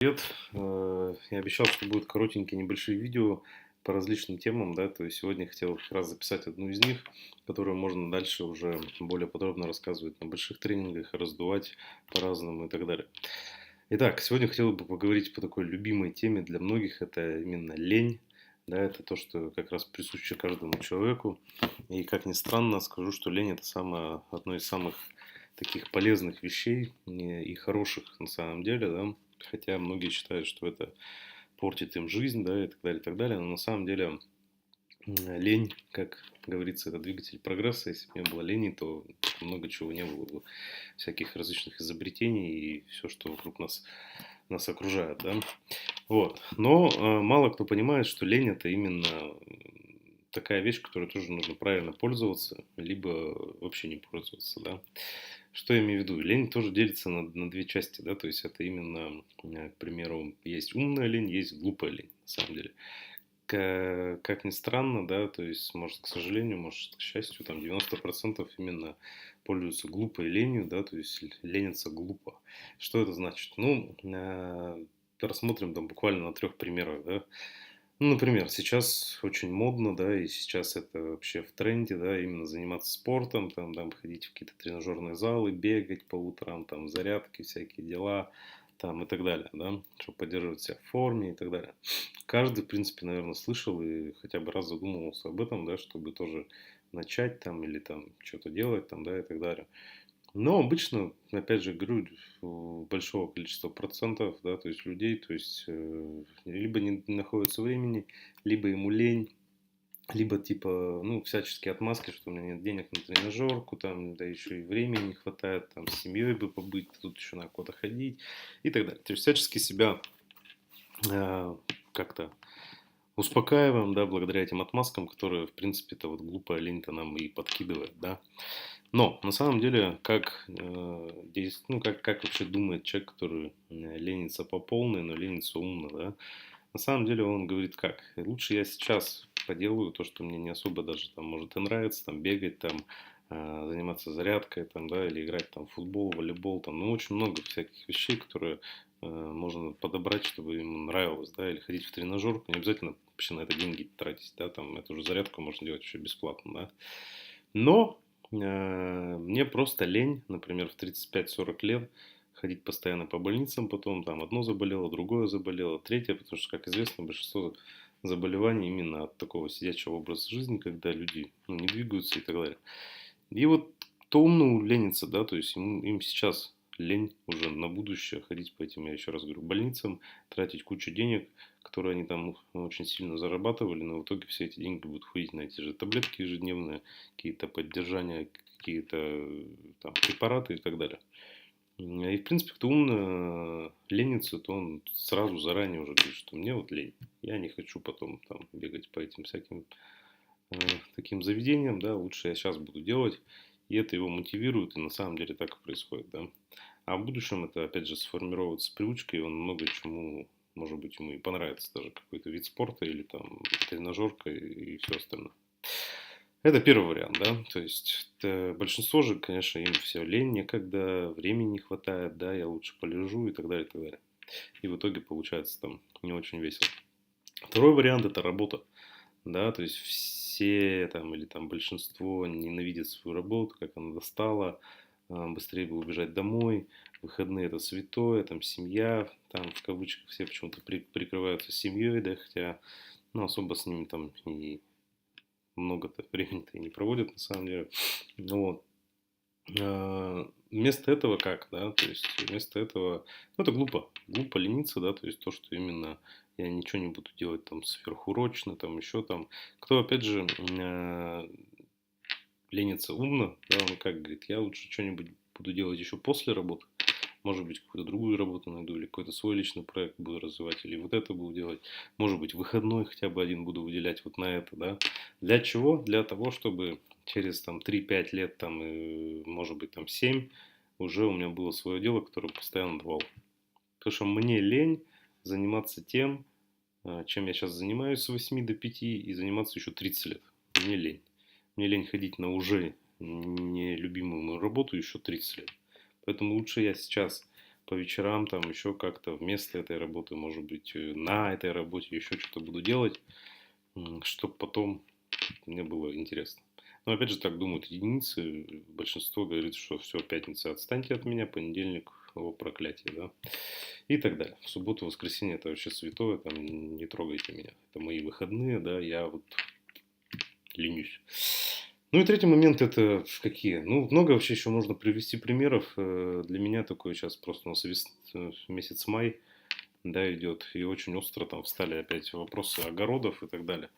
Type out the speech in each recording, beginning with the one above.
Привет! Э, я обещал, что будут коротенькие небольшие видео по различным темам, да, то есть сегодня я хотел как раз записать одну из них, которую можно дальше уже более подробно рассказывать на больших тренингах, раздувать по-разному и так далее. Итак, сегодня хотел бы поговорить по такой любимой теме для многих, это именно лень, да, это то, что как раз присуще каждому человеку, и как ни странно, скажу, что лень это самое, одно из самых таких полезных вещей и хороших на самом деле, да, хотя многие считают, что это портит им жизнь, да, и так далее, и так далее, но на самом деле лень, как говорится, это двигатель прогресса, если бы не было лени, то много чего не было бы, всяких различных изобретений и все, что вокруг нас, нас окружает, да, вот, но э, мало кто понимает, что лень это именно такая вещь, которой тоже нужно правильно пользоваться, либо вообще не пользоваться, да. Что я имею в виду? Лень тоже делится на, на две части, да, то есть это именно, э, к примеру, есть умная лень, есть глупая лень, на самом деле. К, как ни странно, да, то есть, может, к сожалению, может, к счастью, там 90% именно пользуются глупой ленью, да, то есть ленятся глупо. Что это значит? Ну, э, рассмотрим там буквально на трех примерах, да. Ну, например, сейчас очень модно, да, и сейчас это вообще в тренде, да, именно заниматься спортом, там, там ходить в какие-то тренажерные залы, бегать по утрам, там, зарядки, всякие дела, там, и так далее, да, чтобы поддерживать себя в форме и так далее. Каждый, в принципе, наверное, слышал и хотя бы раз задумывался об этом, да, чтобы тоже начать там или там что-то делать там, да, и так далее. Но обычно, опять же, говорю, большого количества процентов, да, то есть людей, то есть э, либо не находится времени, либо ему лень, либо типа, ну, всяческие отмазки, что у меня нет денег на тренажерку, там, да еще и времени не хватает, там, с семьей бы побыть, тут еще надо куда-то ходить и так далее. То есть всячески себя э, как-то успокаиваем, да, благодаря этим отмазкам, которые, в принципе, это вот глупая лень-то нам и подкидывает, да. Но на самом деле, как, э, ну, как, как вообще думает человек, который э, ленится по полной, но ленится умно, да? На самом деле он говорит как? Лучше я сейчас поделаю то, что мне не особо даже там может и нравится, там бегать, там э, заниматься зарядкой, там, да, или играть там в футбол, волейбол, там, ну, очень много всяких вещей, которые э, можно подобрать, чтобы ему нравилось, да, или ходить в тренажерку, не обязательно вообще на это деньги тратить, да, там, эту же зарядку можно делать еще бесплатно, да. Но мне просто лень, например, в 35-40 лет ходить постоянно по больницам, потом там одно заболело, другое заболело, третье, потому что, как известно, большинство заболеваний именно от такого сидячего образа жизни, когда люди ну, не двигаются и так далее. И вот кто умно ленится, да, то есть им, им сейчас лень уже на будущее ходить по этим, я еще раз говорю, больницам, тратить кучу денег, которые они там ну, очень сильно зарабатывали, но в итоге все эти деньги будут ходить на эти же таблетки ежедневные, какие-то поддержания, какие-то там препараты и так далее. И, в принципе, кто умно ленится, то он сразу заранее уже говорит, что мне вот лень. Я не хочу потом там бегать по этим всяким э, таким заведениям, да, лучше я сейчас буду делать. И это его мотивирует, и на самом деле так и происходит, да. А в будущем это, опять же, сформировывается привычкой, и он много чему, может быть, ему и понравится даже какой-то вид спорта или там тренажерка и все остальное. Это первый вариант, да, то есть большинство же, конечно, им все лень, некогда, времени не хватает, да, я лучше полежу и так далее, и так далее. И в итоге получается там не очень весело. Второй вариант это работа, да, то есть все там или там большинство ненавидят свою работу, как она достала, быстрее бы убежать домой, выходные это святое, там семья, там в кавычках все почему-то при, прикрываются семьей, да, хотя, ну, особо с ними там и много-то времени-то и не проводят, на самом деле, ну, вот. А, вместо этого как, да, то есть вместо этого, ну, это глупо, глупо лениться, да, то есть то, что именно я ничего не буду делать там сверхурочно, там еще там, кто, опять же, а, ленится умно, да, он как говорит, я лучше что-нибудь буду делать еще после работы, может быть, какую-то другую работу найду, или какой-то свой личный проект буду развивать, или вот это буду делать, может быть, выходной хотя бы один буду выделять вот на это, да. Для чего? Для того, чтобы через там 3-5 лет, там, и, может быть, там 7, уже у меня было свое дело, которое постоянно давал. Потому что мне лень заниматься тем, а, чем я сейчас занимаюсь с 8 до 5, и заниматься еще 30 лет. Мне лень. Мне лень ходить на уже нелюбимую мою работу еще 30 лет. Поэтому лучше я сейчас по вечерам там еще как-то вместо этой работы, может быть, э, на этой работе еще что-то буду делать, чтобы потом мне было интересно. Но опять же так думают единицы, большинство говорит, что все, пятница, отстаньте от меня, понедельник, о проклятие, да, и так далее. В субботу, воскресенье это вообще святое, там не трогайте меня. Это мои выходные, да, я вот ленюсь. Ну и третий момент это какие? Ну, много вообще еще можно привести примеров. Э, для меня такой сейчас просто у нас вес... Э, месяц май, да, идет, и очень остро там встали опять вопросы огородов и так далее.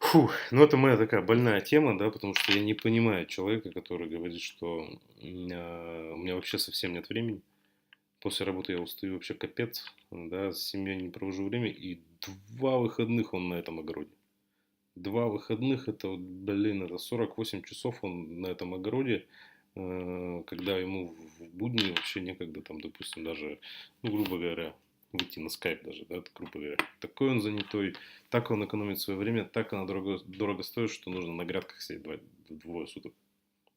Фух, ну это моя такая больная тема, да, потому что я не понимаю человека, который говорит, что э, у меня вообще совсем нет времени. После работы я устаю вообще капец, да, с семьей не провожу время, и два выходных он на этом огороде. Два выходных, это, блин, это 48 часов он на этом огороде, э, когда ему в будни вообще некогда там, допустим, даже, ну, грубо говоря, выйти на скайп даже, да, грубо говоря. Такой он занятой, так он экономит свое время, так она дорого, дорого стоит, что нужно на грядках сидеть два, двое суток.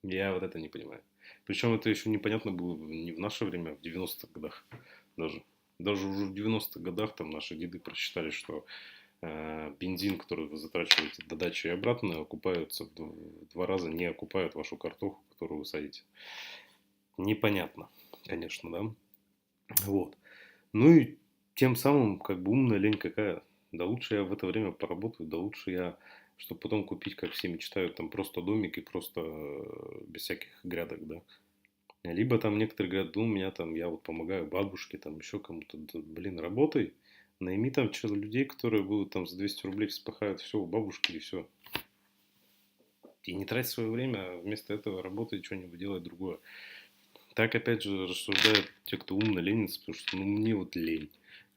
Я вот это не понимаю. Причем это еще непонятно было не в наше время, а в 90-х годах даже. Даже уже в 90-х годах там наши деды просчитали, что бензин, который вы затрачиваете до дачи и обратно, окупаются в, два раза, не окупают вашу картоху, которую вы садите. Непонятно, конечно, да. Вот. Ну и тем самым, как бы умная лень какая. Да лучше я в это время поработаю, да лучше я, чтобы потом купить, как все мечтают, там просто домик и просто э, без всяких грядок, да. Либо там некоторые говорят, ну, у меня там, я вот помогаю бабушке, там еще кому-то, блин, работай, найми там что людей, которые будут там за 200 рублей вспахают все у бабушки и все. И не трать свое время, а вместо этого работай, что-нибудь делать другое. Так, опять же, рассуждают те, кто умно ленится, потому что, ну, мне вот лень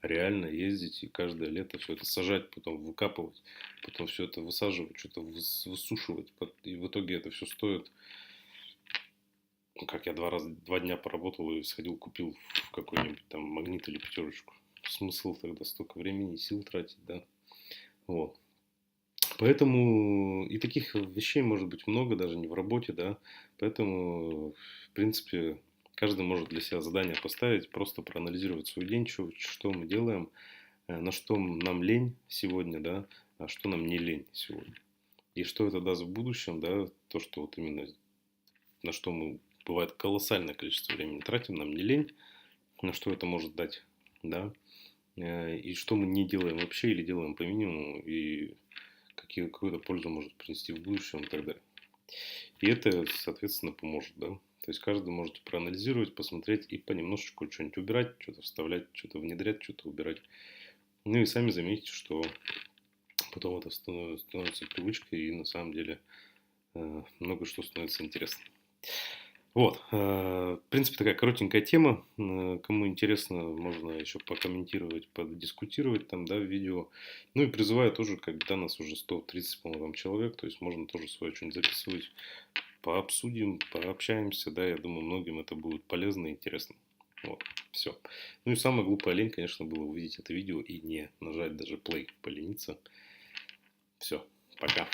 реально ездить и каждое лето все это сажать, потом выкапывать, потом все это высаживать, что-то высушивать. И в итоге это все стоит, как я два раза, два дня поработал и сходил, купил какой-нибудь там магнит или пятерочку. Смысл тогда столько времени и сил тратить, да. Вот. Поэтому и таких вещей может быть много, даже не в работе, да. Поэтому, в принципе, Каждый может для себя задание поставить, просто проанализировать свой день, что, что мы делаем, э, на что нам лень сегодня, да, а что нам не лень сегодня. И что это даст в будущем, да, то, что вот именно на что мы, бывает, колоссальное количество времени тратим, нам не лень, на что это может дать, да, и что мы не делаем вообще или делаем по минимуму, и какие, какую-то пользу может принести в будущем и так далее. И это, соответственно, поможет, да. То есть каждый можете проанализировать, посмотреть и понемножечку что-нибудь убирать, что-то вставлять, что-то внедрять, что-то убирать. Ну и сами заметите, что потом это становится привычкой и на самом деле э, много что становится интересно. Вот, э, в принципе, такая коротенькая тема. Э, кому интересно, можно еще покомментировать, подискутировать там, да, в видео. Ну и призываю тоже, когда нас уже 130, по-моему, человек, то есть можно тоже свое что-нибудь записывать, пообсудим, пообщаемся, да, я думаю, многим это будет полезно и интересно. Вот, все. Ну и самая глупая лень, конечно, было увидеть это видео и не нажать даже play, полениться. Все, пока.